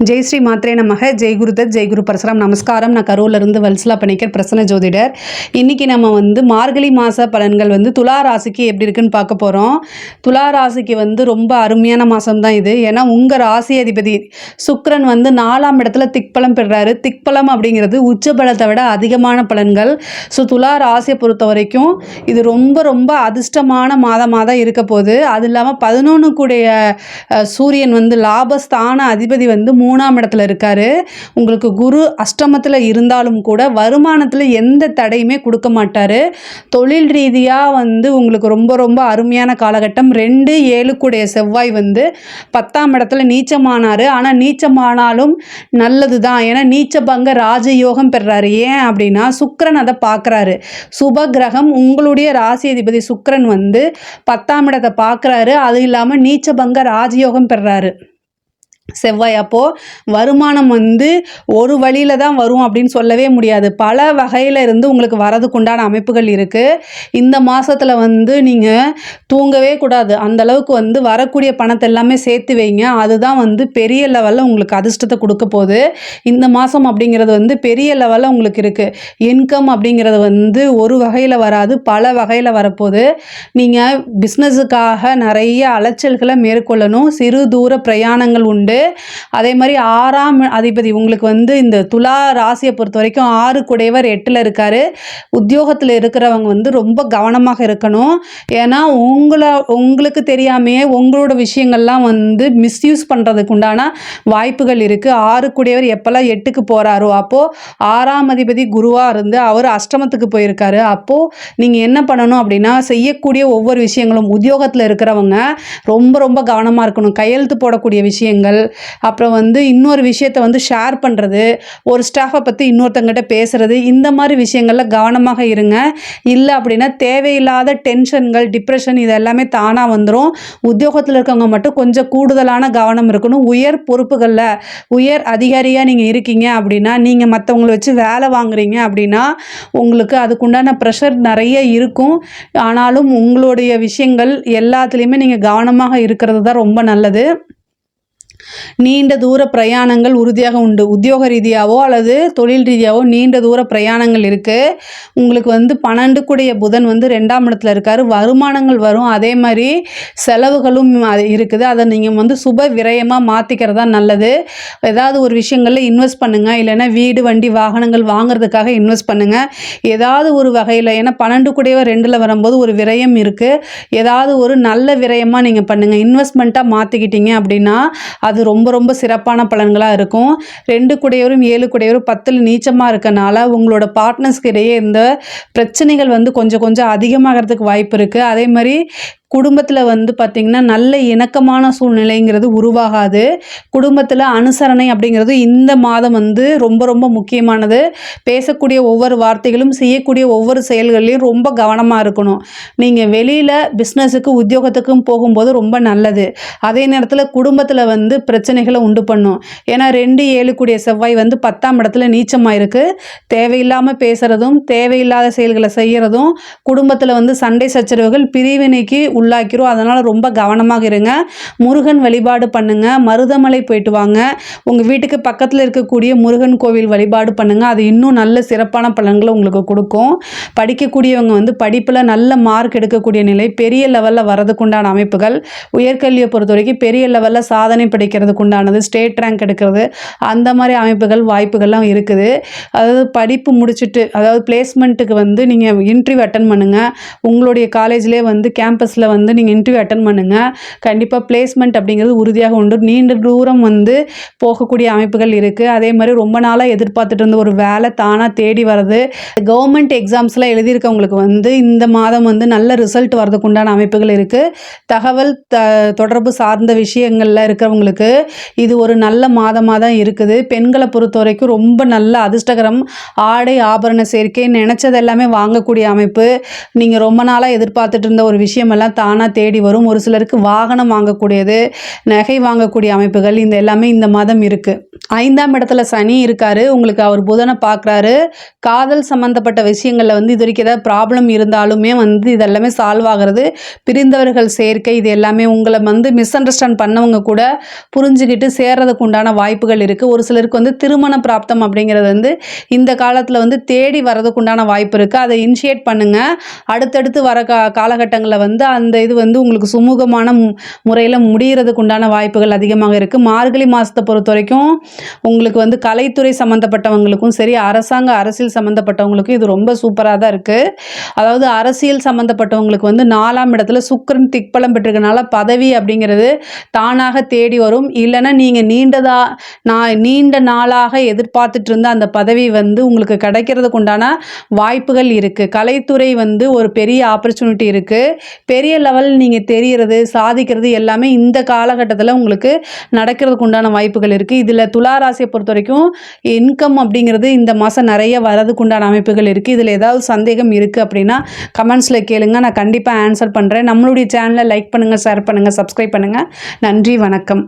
ஜெய் ஸ்ரீ மாத்ரே நமக. ஜெய் குருதத் ஜெய் குரு பரசுராம். நமஸ்காரம். நான் கரூர்லேருந்து வல்சலா பணிக்கர் பிரசன்ன ஜோதிடர். இன்றைக்கி நம்ம வந்து மார்கழி மாத பலன்கள் வந்து துலா ராசிக்கு எப்படி இருக்குன்னு பார்க்க போகிறோம் துலா ராசிக்கு வந்து ரொம்ப அருமையான மாதம் தான் இது. ஏன்னா உங்கள் ராசி அதிபதி சுக்ரன் வந்து நாலாம் இடத்துல திக்பலம் பெறுறாரு திக்பலம் அப்படிங்கிறது உச்ச பலத்தை விட அதிகமான பலன்கள். ஸோ துலா ராசியை பொறுத்த வரைக்கும் இது ரொம்ப ரொம்ப அதிர்ஷ்டமான மாதமாக தான் இருக்க போகுது. அது இல்லாமல் பதினொன்று கூடிய சூரியன் வந்து லாபஸ்தான அதிபதி வந்து மூணாம் இடத்துல இருக்காரு. உங்களுக்கு குரு அஷ்டமத்தில் இருந்தாலும் கூட வருமானத்தில் எந்த தடையுமே கொடுக்க மாட்டார். தொழில் ரீதியாக வந்து உங்களுக்கு ரொம்ப ரொம்ப அருமையான காலகட்டம். ரெண்டு ஏழுக்குடைய செவ்வாய் வந்து பத்தாம் இடத்துல நீச்சமானார். ஆனால் நீச்சமானாலும் நல்லது தான் ஏன்னா நீச்சபங்க ராஜயோகம் பெறாரு. ஏன் அப்படின்னா சுக்கிரன் அதை பார்க்குறாரு சுப கிரகம் உங்களுடைய ராசி அதிபதி சுக்கரன் வந்து பத்தாம் இடத்தை பார்க்குறாரு அது இல்லாமல் நீச்சபங்க ராஜயோகம் பெறுறாரு செவ்வாய் அப்போது வருமானம் வந்து ஒரு வழியில் தான் வரும் அப்படின்னு சொல்லவே முடியாது. பல வகையில் இருந்து உங்களுக்கு வரதுக்குண்டான அமைப்புகள் இருக்குது இந்த மாதத்தில் வந்து நீங்கள் தூங்கவே கூடாது. அந்த அளவுக்கு வந்து வரக்கூடிய பணத்தை எல்லாமே சேர்த்து வைங்க. அதுதான் வந்து பெரிய லெவலில் உங்களுக்கு அதிர்ஷ்டத்தை கொடுக்க போகுது. இந்த மாதம் அப்படிங்கிறது வந்து பெரிய லெவலில் உங்களுக்கு இருக்குது இன்கம் அப்படிங்கிறது வந்து ஒரு வகையில் வராது பல வகையில் வரப்போகுது. நீங்கள் பிஸ்னஸுக்காக நிறைய அலைச்சல்களை மேற்கொள்ளணும். சிறு தூர பிரயாணங்கள் உண்டு. அதே மாதிரி ஆறாம் அதிபதி உங்களுக்கு வந்து இந்த துலா ராசியை பொறுத்த வரைக்கும் ஆறு குடையவர் எட்டில் இருக்காரு. உத்தியோகத்தில் இருக்கிறவங்க வந்து ரொம்ப கவனமாக இருக்கணும். ஏன்னா உங்களை உங்களுக்கு தெரியாமையே உங்களோட விஷயங்கள்லாம் வந்து மிஸ்யூஸ் பண்ணுறதுக்கு உண்டான வாய்ப்புகள் இருக்குது ஆறு குடையவர் எப்போல்லாம் எட்டுக்கு போகிறாரோ அப்போது ஆறாம் அதிபதி குருவாக இருந்து அவர் அஷ்டமத்துக்கு போயிருக்காரு. அப்போது நீங்கள் என்ன பண்ணணும் அப்படின்னா செய்யக்கூடிய ஒவ்வொரு விஷயங்களும் உத்தியோகத்தில் இருக்கிறவங்க ரொம்ப ரொம்ப கவனமாக இருக்கணும். கையெழுத்து போடக்கூடிய விஷயங்கள் அப்புறம் வந்து இன்னொரு விஷயத்தை வந்து ஷேர் பண்ணுறது ஒரு ஸ்டாஃபை பற்றி இன்னொருத்தங்கிட்ட பேசுகிறது இந்த மாதிரி விஷயங்களில் கவனமாக இருங்க. இல்லை அப்படின்னா தேவையில்லாத டென்ஷன்கள் டிப்ரெஷன் இது எல்லாமே தானாக வந்துடும் உத்தியோகத்தில் இருக்கவங்க மட்டும் கொஞ்சம் கூடுதலான கவனம் இருக்கணும். உயர் பொறுப்புகளில் உயர் அதிகாரியாக நீங்கள் இருக்கீங்க அப்படின்னா நீங்கள் மற்றவங்களை வச்சு வேலை வாங்குறீங்க அப்படின்னா உங்களுக்கு அதுக்குண்டான ப்ரெஷர் நிறைய இருக்கும். ஆனாலும் உங்களுடைய விஷயங்கள் எல்லாத்துலேயுமே நீங்கள் கவனமாக இருக்கிறது தான் ரொம்ப நல்லது. நீண்ட தூர பிரயாணங்கள் உறுதியாக உண்டு. உத்தியோக ரீதியாவோ அல்லது தொழில் ரீதியாவோ நீண்ட தூர பிரயாணங்கள் இருக்குது உங்களுக்கு வந்து பன்னெண்டுக்குடைய புதன் வந்து ரெண்டாம் இடத்துல இருக்கார். வருமானங்கள் வரும். அதே மாதிரி செலவுகளும் இருக்குது. அதை நீங்கள் வந்து சுப விரயமாக மாற்றிக்கிறதா நல்லது. ஏதாவது ஒரு விஷயங்களில் இன்வெஸ்ட் பண்ணுங்கள் இல்லைன்னா வீடு வண்டி வாகனங்கள் வாங்குறதுக்காக இன்வெஸ்ட் பண்ணுங்கள் ஏதாவது ஒரு வகையில் ஏன்னா பன்னெண்டு ரெண்டில் வரும்போது ஒரு விரயம் இருக்குது ஏதாவது ஒரு நல்ல விரயமாக நீங்கள் பண்ணுங்கள் இன்வெஸ்ட்மெண்ட்டாக மாற்றிக்கிட்டீங்க அப்படின்னா அது ரொம்ப ரொம்ப சிறப்பான பலன்களாக இருக்கும். ரெண்டு குடையவரும் ஏழு குடையவரும் பத்தில் நீச்சமாக இருக்கனால உங்களோட பார்ட்னர்ஸ்க்கு இடையே இந்த பிரச்சனைகள் வந்து கொஞ்சம் கொஞ்சம் அதிகமாகிறதுக்கு வாய்ப்பு இருக்குது அதே மாதிரி குடும்பத்தில் வந்து பார்த்திங்கன்னா நல்ல இணக்கமான சூழ்நிலைங்கிறது உருவாகாது. குடும்பத்தில் அனுசரணை அப்படிங்கிறது இந்த மாதம் வந்து ரொம்ப ரொம்ப முக்கியமானது. பேசக்கூடிய ஒவ்வொரு வார்த்தைகளும் செய்யக்கூடிய ஒவ்வொரு செயல்களையும் ரொம்ப கவனமாக இருக்கணும். நீங்கள் வெளியில் பிஸ்னஸுக்கு உத்தியோகத்துக்கும் போகும்போது ரொம்ப நல்லது. அதே நேரத்தில் குடும்பத்தில் வந்து பிரச்சனைகளை உண்டு பண்ணும். ஏன்னா ரெண்டு ஏழு கூடிய செவ்வாய் வந்து பத்தாம் இடத்துல நீச்சமாக இருக்குது தேவையில்லாமல் பேசுகிறதும் தேவையில்லாத செயல்களை செய்கிறதும் குடும்பத்தில் வந்து சண்டை சச்சரவுகள் பிரிவினைக்கு உள்ளாக்கிறோம் அதனால் ரொம்ப கவனமாக இருங்க. முருகன் வழிபாடு பண்ணுங்கள் மருதமலை போயிட்டு வாங்க. உங்கள் வீட்டுக்கு பக்கத்தில் இருக்கக்கூடிய முருகன் கோவில் வழிபாடு பண்ணுங்கள் அது இன்னும் நல்ல சிறப்பான பலன்களை உங்களுக்கு கொடுக்கும். படிக்கக்கூடியவங்க வந்து படிப்பில் நல்ல மார்க் எடுக்கக்கூடிய நிலை பெரிய லெவலில் வரதுக்குண்டான அமைப்புகள். உயர்கல்வியை பொறுத்த வரைக்கும் பெரிய லெவலில் சாதனை படிக்கிறதுக்கு உண்டானது ஸ்டேட் ரேங்க் எடுக்கிறது அந்த மாதிரி அமைப்புகள் வாய்ப்புகள்லாம் இருக்குது. அதாவது படிப்பு முடிச்சுட்டு அதாவது பிளேஸ்மெண்ட்டுக்கு வந்து நீங்கள் இன்டர்வியூ அட்டன் பண்ணுங்கள் உங்களுடைய காலேஜ்லேயே வந்து கேம்பஸில் வந்து நீங்கள் இன்டர்வியூ அட்டன் பண்ணுங்கள் கண்டிப்பாக பிளேஸ்மெண்ட் அப்படிங்கிறது உறுதியாக உண்டு. நீண்ட தூரம் வந்து போகக்கூடிய அமைப்புகள் இருக்குது அதே மாதிரி ரொம்ப நாளாக எதிர்பார்த்துட்டு இருந்த ஒரு வேலை தானாக தேடி வர்றது. கவர்மெண்ட் எக்ஸாம்ஸ்லாம் எழுதியிருக்கவங்களுக்கு வந்து இந்த மாதம் வந்து நல்ல ரிசல்ட் வரதுக்கு உண்டான அமைப்புகள் இருக்குது தகவல் த தொடர்பு சார்ந்த விஷயங்களில் இருக்கிறவங்களுக்கு இது ஒரு நல்ல மாதமாக தான் இருக்குது. பெண்களை பொறுத்த வரைக்கும் ரொம்ப நல்ல அதிர்ஷ்டகரம். ஆடை ஆபரண சேர்க்கை நினச்சது எல்லாமே வாங்கக்கூடிய அமைப்பு. நீங்கள் ரொம்ப நாளாக எதிர்பார்த்துட்டு இருந்த ஒரு விஷயம் எல்லாம் தானாக தேடி வரும். ஒரு சிலருக்கு வாகனம் வாங்கக்கூடியது நகை வாங்கக்கூடிய அமைப்புகள் இந்த எல்லாமே இந்த மாதம் இருக்குது ஐந்தாம் இடத்துல சனி இருக்காரு. உங்களுக்கு அவர் புதனை பார்க்குறாரு காதல் சம்மந்தப்பட்ட விஷயங்களில் வந்து இது வரைக்கும் ஏதாவது ப்ராப்ளம் இருந்தாலுமே வந்து இதெல்லாமே சால்வ் ஆகிறது. பிரிந்தவர்கள் சேர்க்கை இது எல்லாமே உங்களை வந்து மிஸ் அண்டர்ஸ்டாண்ட் பண்ணவங்க கூட புரிஞ்சுக்கிட்டு சேர்றதுக்கு உண்டான வாய்ப்புகள் இருக்குது ஒரு சிலருக்கு வந்து திருமண பிராப்தம் அப்படிங்கிறது வந்து இந்த காலத்தில் வந்து தேடி வர்றதுக்கு உண்டான வாய்ப்பு இருக்குது அதை இனிஷியேட் பண்ணுங்கள் அடுத்தடுத்து வர கா காலகட்டங்களில் வந்து அந்த அந்த இது வந்து உங்களுக்கு சுமூகமான முறையில் முடிகிறதுக்கு உண்டான வாய்ப்புகள் அதிகமாக இருக்குது மார்கழி மாதத்தை பொறுத்த வரைக்கும் உங்களுக்கு வந்து கலைத்துறை சம்மந்தப்பட்டவங்களுக்கும் சரி அரசாங்க அரசியல் சம்மந்தப்பட்டவங்களுக்கும் இது ரொம்ப சூப்பராக தான் இருக்குது அதாவது அரசியல் சம்மந்தப்பட்டவங்களுக்கு வந்து நாலாம் இடத்துல சுக்கரன் திக்பலம் பெற்றிருக்கனால பதவி அப்படிங்கிறது தானாக தேடி வரும். இல்லைன்னா நீங்கள் நீண்டதா நான் நீண்ட நாளாக எதிர்பார்த்துட்டு இருந்த அந்த பதவி வந்து உங்களுக்கு கிடைக்கிறதுக்கு உண்டான வாய்ப்புகள் இருக்குது கலைத்துறை வந்து ஒரு பெரிய ஆப்பர்ச்சுனிட்டி இருக்குது பெரிய லெவல் நீங்கள் தெரிகிறது சாதிக்கிறது எல்லாமே இந்த காலகட்டத்தில் உங்களுக்கு நடக்கிறதுக்கு உண்டான வாய்ப்புகள் இருக்குது இதில் துலா ராசியை பொறுத்த வரைக்கும் இன்கம் அப்படிங்கிறது இந்த மாதம் நிறைய வரதுக்கு உண்டான அமைப்புகள் இருக்குது இதில் ஏதாவது சந்தேகம் இருக்குது அப்படின்னா கமெண்ட்ஸில் கேளுங்க. நான் கண்டிப்பாக ஆன்சர் பண்ணுறேன் நம்மளுடைய சேனலை லைக் பண்ணுங்கள் ஷேர் பண்ணுங்கள் சப்ஸ்கிரைப் பண்ணுங்கள் நன்றி வணக்கம்.